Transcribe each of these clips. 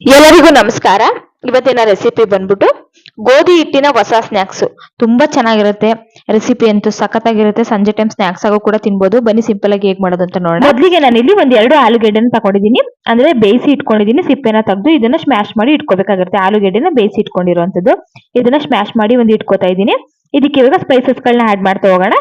ಎಲ್ಲರಿಗೂ ನಮಸ್ಕಾರ. ಇವತ್ತಿನ ರೆಸಿಪಿ ಬಂದ್ಬಿಟ್ಟು ಗೋಧಿ ಹಿಟ್ಟಿನ ಹೊಸ ಸ್ನಾಕ್ಸ್ ತುಂಬಾ ಚೆನ್ನಾಗಿರುತ್ತೆ. ರೆಸಿಪಿ ಅಂತೂ ಸಖತ್ತಾಗಿರುತ್ತೆ. ಸಂಜೆ ಟೈಮ್ ಸ್ನಾಕ್ಸ್ ಆಗೋ ಕೂಡ ತಿನ್ಬೋದು. ಬನ್ನಿ ಸಿಂಪಲ್ ಆಗಿ ಹೇಗ್ ಮಾಡೋದು ಅಂತ ನೋಡೋಣ. ಮೊದಲಿಗೆ ನಾನು ಇಲ್ಲಿ ಒಂದ್ ಎರಡು ಆಲೂಗೆಡ್ಡೆನ ತಗೊಂಡಿದ್ದೀನಿ. ಅಂದ್ರೆ ಬೇಯಿಸಿ ಇಟ್ಕೊಂಡಿದ್ದೀನಿ. ಸಿಪ್ಪೆನ ತೆಗೆದು ಇದನ್ನ ಸ್ಮ್ಯಾಶ್ ಮಾಡಿ ಇಟ್ಕೋಬೇಕಾಗಿರುತ್ತೆ. ಆಲೂಗೆಡ್ಡೆನ ಬೇಯಿಸಿ ಇಟ್ಕೊಂಡಿರುವಂತದ್ದು ಇದನ್ನ ಸ್ಮ್ಯಾಶ್ ಮಾಡಿ ಒಂದು ಇಟ್ಕೋತಾ ಇದ್ದೀನಿ. ಇದಕ್ಕೆ ಇವಾಗ ಸ್ಪೈಸಸ್ ಗಳನ್ನ ಆಡ್ ಮಾಡ್ತಾ ಹೋಗೋಣ.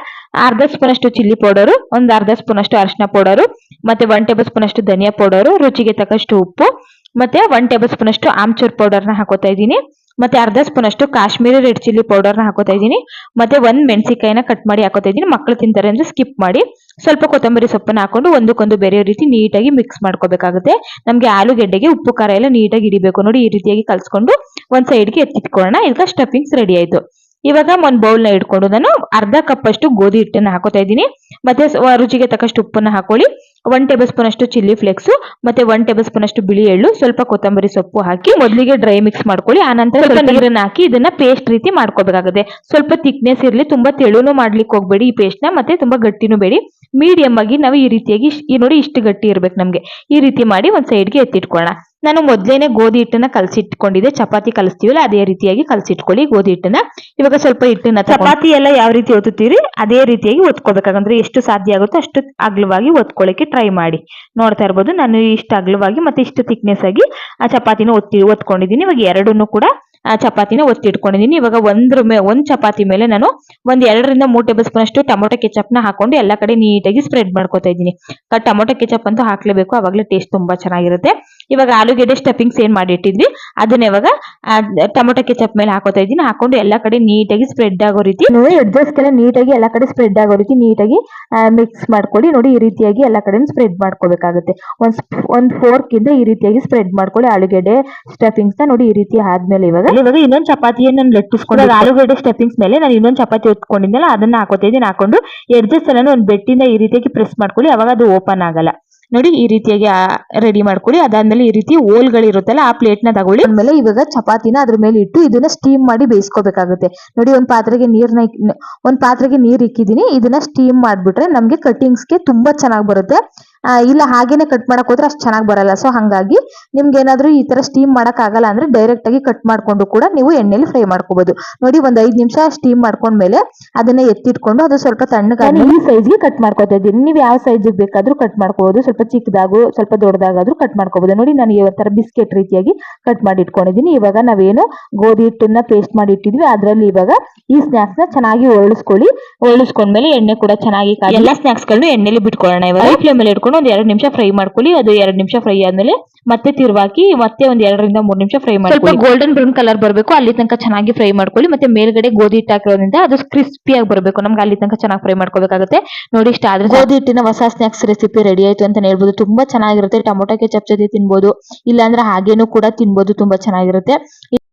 ಅರ್ಧ ಸ್ಪೂನ್ ಅಷ್ಟು ಚಿಲ್ಲಿ ಪೌಡರ್ ಒಂದ್ ಅರ್ಧ ಸ್ಪೂನ್ ಅಷ್ಟು ಅರಿಶಿನ ಪೌಡರ್ ಮತ್ತೆ ಒನ್ ಟೇಬಲ್ ಸ್ಪೂನ್ ಅಷ್ಟು ಧನಿಯಾ ಪೌಡರ್ ರುಚಿಗೆ ತಕ್ಕಷ್ಟು ಉಪ್ಪು ಮತ್ತೆ ಒನ್ ಟೇಬಲ್ ಸ್ಪೂನ್ ಅಷ್ಟು ಆಮ್ಚೂರ್ ಪೌಡರ್ನ ಹಾಕೋತಾ ಇದ್ದೀನಿ. ಮತ್ತೆ ಅರ್ಧ ಸ್ಪೂನ್ ಅಷ್ಟು ಕಾಶ್ಮೀರಿ ರೆಡ್ ಚಿಲ್ಲಿ ಪೌಡರ್ನ ಹಾಕೋತಾ ಇದ್ದೀನಿ. ಮತ್ತೆ ಒಂದ್ ಮೆಣಸಿಕಾಯಿನ ಕಟ್ ಮಾಡಿ ಹಾಕೋತಾ ಇದ್ದೀನಿ. ಮಕ್ಕಳು ತಿಂತಾರೆ ಅಂದ್ರೆ ಸ್ಕಿಪ್ ಮಾಡಿ. ಸ್ವಲ್ಪ ಕೊತ್ತಂಬರಿ ಸೊಪ್ಪನ್ನ ಹಾಕೊಂಡು ಒಂದಕ್ಕೊಂದು ಬೇರೆ ರೀತಿ ನೀಟಾಗಿ ಮಿಕ್ಸ್ ಮಾಡ್ಕೋಬೇಕಾಗುತ್ತೆ. ನಮಗೆ ಆಲೂಗೆಡ್ಡೆಗೆ ಉಪ್ಪು, ಖಾರ ಎಲ್ಲ ನೀಟಾಗಿ ಹಿಡಿಬೇಕು ನೋಡಿ, ಈ ರೀತಿಯಾಗಿ ಕಲ್ಸ್ಕೊಂಡು ಒಂದು ಸೈಡ್ಗೆ ಎತ್ತಿಟ್ಕೊಳ್ಳೋಣ. ಈಗ ಸ್ಟಫಿಂಗ್ಸ್ ರೆಡಿ ಆಯ್ತು. ಇವಾಗ ಒಂದ್ ಬೌಲ್ನ ಇಟ್ಕೊಂಡು ನಾನು ಅರ್ಧ ಕಪ್ ಅಷ್ಟು ಗೋಧಿ ಹಿಟ್ಟನ್ನ ಹಾಕೋತಾ ಇದ್ದೀನಿ. ಮತ್ತೆ ರುಚಿಗೆ ತಕ್ಕಷ್ಟು ಉಪ್ಪನ್ನ ಹಾಕೊಳ್ಳಿ. ಒನ್ ಟೇಬಲ್ ಸ್ಪೂನ್ ಅಷ್ಟು ಚಿಲ್ಲಿ ಫ್ಲೇಕ್ಸ್ ಮತ್ತೆ ಒನ್ ಟೇಬಲ್ ಸ್ಪೂನ್ ಅಷ್ಟು ಬಿಳಿ ಎಳ್ಳು ಸ್ವಲ್ಪ ಕೊತ್ತಂಬರಿ ಸೊಪ್ಪು ಹಾಕಿ ಮೊದಲಿಗೆ ಡ್ರೈ ಮಿಕ್ಸ್ ಮಾಡ್ಕೊಳ್ಳಿ ಆನಂತರ ಸ್ವಲ್ಪ ನೀರನ್ನ ಹಾಕಿ ಇದನ್ನ ಪೇಸ್ಟ್ ರೀತಿ ಮಾಡ್ಕೋಬೇಕಾಗುತ್ತೆ. ಸ್ವಲ್ಪ ತಿಕ್ನೆಸ್ ಇರಲಿ ತುಂಬಾ ತೆಳುನು ಮಾಡ್ಲಿಕ್ಕೆ ಹೋಗ್ಬೇಡಿ ಈ ಪೇಸ್ಟ್ನ ಮತ್ತೆ ತುಂಬಾ ಗಟ್ಟಿನೂ ಬೇಡಿ. ಮೀಡಿಯಂ ಆಗಿ ನಾವು ಈ ರೀತಿಯಾಗಿ ಈ ನೋಡಿ ಇಷ್ಟು ಗಟ್ಟಿ ಇರ್ಬೇಕು ನಮ್ಗೆ. ಈ ರೀತಿ ಮಾಡಿ ಒಂದ್ ಸೈಡ್ಗೆ ಎತ್ತಿಟ್ಕೊಳ್ಳೋಣ. ನಾನು ಮೊದ್ಲೇನೆ ಗೋಧಿ ಹಿಟ್ಟನ್ನ ಕಲಸಿಟ್ಕೊಂಡಿದ್ದೆ. ಚಪಾತಿ ಕಲಿಸ್ತೀವಲ್ಲ, ಅದೇ ರೀತಿಯಾಗಿ ಕಲಸಿಟ್ಕೊಳ್ಳಿ ಗೋಧಿ ಹಿಟ್ಟನ್ನ. ಇವಾಗ ಸ್ವಲ್ಪ ಹಿಟ್ಟನ್ನ ಚಪಾತಿ ಎಲ್ಲ ಯಾವ ರೀತಿ ಒತ್ತುತ್ತೀರಿ? ಅದೇ ರೀತಿಯಾಗಿ ಒತ್ಕೋಬೇಕಾಗಂದ್ರೆ ಎಷ್ಟು ಸಾಧ್ಯ ಆಗುತ್ತೋ ಅಷ್ಟು ಅಗ್ಲವಾಗಿ ಒತ್ಕೊಳ್ಳಿಕ್ಕೆ ಟ್ರೈ ಮಾಡಿ. ನೋಡ್ತಾ ಇರ್ಬೋದು, ನಾನು ಇಷ್ಟು ಅಗಲವಾಗಿ ಮತ್ತೆ ಇಷ್ಟು ಥಿಕ್ನೆಸ್ ಆಗಿ ಆ ಚಪಾತಿನ ಒತ್ತಿ ಒತ್ಕೊಂಡಿದ್ದೀನಿ. ಇವಾಗ ಎರಡನ್ನೂ ಕೂಡ ಚಪಾತಿನ ಒತ್ತಿ ಇಟ್ಕೊಂಡಿದ್ದೀನಿ. ಇವಾಗ ಒಂದ್ರ ಮೇ, ಒಂದ್ ಚಪಾತಿ ಮೇಲೆ ನಾನು ಒಂದ್ ಎರಡರಿಂದ ಮೂರ್ ಟೇಬಲ್ ಸ್ಪೂನ್ ಅಷ್ಟು ಟೊಮೊಟೊ ಕೆಚಪ್ನ ಹಾಕೊಂಡು ಎಲ್ಲಾ ಕಡೆ ನೀಟಾಗಿ ಸ್ಪ್ರೆಡ್ ಮಾಡ್ಕೊತಾ ಇದ್ದೀನಿ. ಟೊಮೊಟೊ ಕೆಚಪ್ ಅಂತೂ ಹಾಕ್ಲೇಬೇಕು. ಅವಾಗಲೇ ಟೇಸ್ಟ್ ತುಂಬಾ ಚೆನ್ನಾಗಿರುತ್ತೆ. ಇವಾಗ ಆಲೂಗೆಡ್ಡೆ ಸ್ಟಫಿಂಗ್ಸ್ ಏನ್ ಮಾಡಿಟ್ಟಿದ್ವಿ? ಅದನ್ನ ಇವಾಗ ಟೊಮೊಟೊ ಕೆಚಪ್ ಮೇಲೆ ಹಾಕೋತಾ ಇದ್ದೀನಿ. ಹಾಕೊಂಡು ಎಲ್ಲಾ ಕಡೆ ನೀಟಾಗಿ ಸ್ಪ್ರೆಡ್ ಆಗೋ ರೀತಿ ನೋಡಿ ಎಡ್ಜಸ್ಗೆಲ್ಲ ನೀಟಾಗಿ ಎಲ್ಲಾ ಕಡೆ ಸ್ಪ್ರೆಡ್ ಆಗೋ ರೀತಿ ನೀಟಾಗಿ ಮಿಕ್ಸ್ ಮಾಡ್ಕೊಳ್ಳಿ. ನೋಡಿ ಈ ರೀತಿಯಾಗಿ ಎಲ್ಲಾ ಕಡೆ ಸ್ಪ್ರೆಡ್ ಮಾಡ್ಕೋಬೇಕಾಗುತ್ತೆ. ಒಂದ್ ಒಂದ್ ಫೋರ್ಕ್ ಇಂದ ಈ ರೀತಿಯಾಗಿ ಸ್ಪ್ರೆಡ್ ಮಾಡ್ಕೊಳ್ಳಿ. ಆಲೂಗಡ್ಡೆ ಸ್ಟಫಿಂಗ್ಸ್ನ ನೋಡಿ ಈ ರೀತಿ ಆದ್ಮೇಲೆ ಇವಾಗ ಇವಾಗ ಇನ್ನೊಂದು ಚಪಾತಿಯನ್ನು ನಾನು ಲಟ್ಟಿಸ್ಕೊಂಡು ಆಲೂಗಡ್ಡೆ ಸ್ಟಫಿಂಗ್ಸ್ ಮೇಲೆ ನಾನು ಇನ್ನೊಂದು ಚಪಾತಿ ಹೊತ್ಕೊಂಡಿದ್ದೆಲ್ಲ ಅದನ್ನ ಹಾಕೋತಾ ಇದ್ದೀನಿ. ಹಾಕೊಂಡು ಎಡ್ಜಸ್ ಎಲ್ಲ ಒಂದು ಬೆಟ್ಟಿಂದ ಈ ರೀತಿಯಾಗಿ ಪ್ರೆಸ್ ಮಾಡ್ಕೊಳ್ಳಿ. ಅವಾಗ ಅದು ಓಪನ್ ಆಗಲ್ಲ. ನೋಡಿ ಈ ರೀತಿಯಾಗಿ ರೆಡಿ ಮಾಡ್ಕೊಳ್ಳಿ. ಅದಾದ್ಮೇಲೆ ಈ ರೀತಿ ಓಲ್ಗಳಿರುತ್ತಲ್ಲ ಆ ಪ್ಲೇಟ್ನ ತಗೊಳ್ಳಿ. ಆಮೇಲೆ ಇವಾಗ ಚಪಾತಿನ ಅದ್ರ ಮೇಲೆ ಇಟ್ಟು ಇದನ್ನ ಸ್ಟೀಮ್ ಮಾಡಿ ಬೇಯಿಸ್ಕೋಬೇಕಾಗುತ್ತೆ. ನೋಡಿ ಒಂದ್ ಪಾತ್ರೆಗೆ ನೀರ್ನ ಒಂದ್ ಪಾತ್ರೆಗೆ ನೀರ್ ಇಕ್ಕಿದೀನಿ ಇದನ್ನ ಸ್ಟೀಮ್ ಮಾಡ್ಬಿಟ್ರೆ ನಮ್ಗೆ ಕಟ್ಟಿಂಗ್ಸ್ಗೆ ತುಂಬಾ ಚೆನ್ನಾಗಿ ಬರುತ್ತೆ. ಇಲ್ಲ ಹಾಗೇನೆ ಕಟ್ ಮಾಡಕ್ ಹೋದ್ರೆ ಅಷ್ಟು ಚೆನ್ನಾಗಿ ಬರಲ್ಲ. ಸೊ ಹಂಗಾಗಿ ನಿಮ್ಗೆ ಏನಾದ್ರು ಈ ತರ ಸ್ಟೀಮ್ ಮಾಡಕ್ ಆಗಲ್ಲ ಅಂದ್ರೆ ಡೈರೆಕ್ಟ್ ಆಗಿ ಕಟ್ ಮಾಡ್ಕೊಂಡು ಕೂಡ ನೀವು ಎಣ್ಣೆಲಿ ಫ್ರೈ ಮಾಡ್ಕೋಬಹುದು ನೋಡಿ ಒಂದ್ ಐದ್ ನಿಮಿಷ ಸ್ಟೀಮ್ ಮಾಡ್ಕೊಂಡ್ಮೇಲೆ ಅದನ್ನ ಎತ್ತಿಟ್ಕೊಂಡು ಅದು ಸ್ವಲ್ಪ ತಣ್ಣಗಾಗಿ ಈ ಸೈಜ್ಗೆ ಕಟ್ ಮಾಡ್ಕೊತಾ ಇದ್ದೀನಿ. ನೀವು ಯಾವ ಸೈಜ್ ಬೇಕಾದ್ರೂ ಕಟ್ ಮಾಡ್ಕೋಬಹುದು ಸ್ವಲ್ಪ ಚಿಕ್ಕದಾಗು ಸ್ವಲ್ಪ ದೊಡ್ಡದಾಗಾದ್ರೂ ಕಟ್ ಮಾಡ್ಕೋಬಹುದು ನೋಡಿ ನಾನು ತರ ಬಿಸ್ಕೆಟ್ ರೀತಿಯಾಗಿ ಕಟ್ ಮಾಡಿ ಇಟ್ಕೊಂಡಿದ್ದೀನಿ ಇವಾಗ ನಾವೇನು ಗೋಧಿ ಹಿಟ್ಟನ್ನ ಪೇಸ್ಟ್ ಮಾಡಿ ಇಟ್ಟಿದ್ವಿ ಅದ್ರಲ್ಲಿ ಇವಾಗ ಈ ಸ್ನಾಕ್ಸ್ನ ಚೆನ್ನಾಗಿ ಒರಳಿಸ್ಕೊಳ್ಳಿ. ಒರಳಿಸ್ಕೊಂಡ್ಮೇಲೆ ಎಣ್ಣೆ ಕೂಡ ಚೆನ್ನಾಗಿ ಕಾಯಿ ಎಲ್ಲ ಸ್ನಾಕ್ಸ್ ಗಳನ್ನ ಎಣ್ಣೆಲಿ ಬಿಟ್ಕೊಳ್ಳೋಣ ಇವಾಗ. ಹೈ ಫ್ಲೇಮ್ ಅಲ್ಲಿ ಇಟ್ಕೊಂಡು ಒಂದ್ ಎರಡು ನಿಮಿಷ ಫ್ರೈ ಮಾಡ್ಕೊಳ್ಳಿ. ಅದು ಎರಡು ನಿಮಿಷ ಫ್ರೈ ಆದ್ಮೇಲೆ ಮತ್ತೆ ತಿರುವಾಕಿ ಮತ್ತೆ ಒಂದ್ ಎರಡರಿಂದ ಮೂರ್ ನಿಮಿಷ ಫ್ರೈ ಮಾಡ್ಕೊಳ್ಳಿ. ಗೋಲ್ಡನ್ ಬ್ರೌನ್ ಕಲರ್ ಬರಬೇಕು ಅಲ್ಲಿ ತನಕ ಚೆನ್ನಾಗಿ ಫ್ರೈ ಮಾಡ್ಕೊಳ್ಳಿ. ಮತ್ತೆ ಮೇಲ್ಗಡೆ ಗೋಧಿ ಹಿಟ್ಟು ಹಾಕಿರೋದ್ರಿಂದ ಅದು ಕ್ರಿಸ್ಪಿ ಆಗಿ ಬರಬೇಕು. ನಮ್ಗೆ ಅಲ್ಲಿ ತನಕ ಚೆನ್ನಾಗಿ ಫ್ರೈ ಮಾಡ್ಕೋಬೇಕಾಗುತ್ತೆ. ನೋಡಿ ಇಷ್ಟ ಆದ್ರೆ ಗೋಧಿ ಹಿಟ್ಟಿನ ಹೊಸ ಸ್ನಾಕ್ಸ್ ರೆಸಿಪಿ ರೆಡಿ ಆಯ್ತು ಅಂತ ಹೇಳ್ಬೋದು. ತುಂಬಾ ಚೆನ್ನಾಗಿರುತ್ತೆ. ಟೊಮೊಟೊ ಕೆಚಪ್ ಜೊತೆ ತಿನ್ಬೋದು. ಇಲ್ಲಾಂದ್ರೆ ಹಾಗೇನು ಕೂಡ ತಿನ್ಬೋದು. ತುಂಬಾ ಚೆನ್ನಾಗಿರುತ್ತೆ.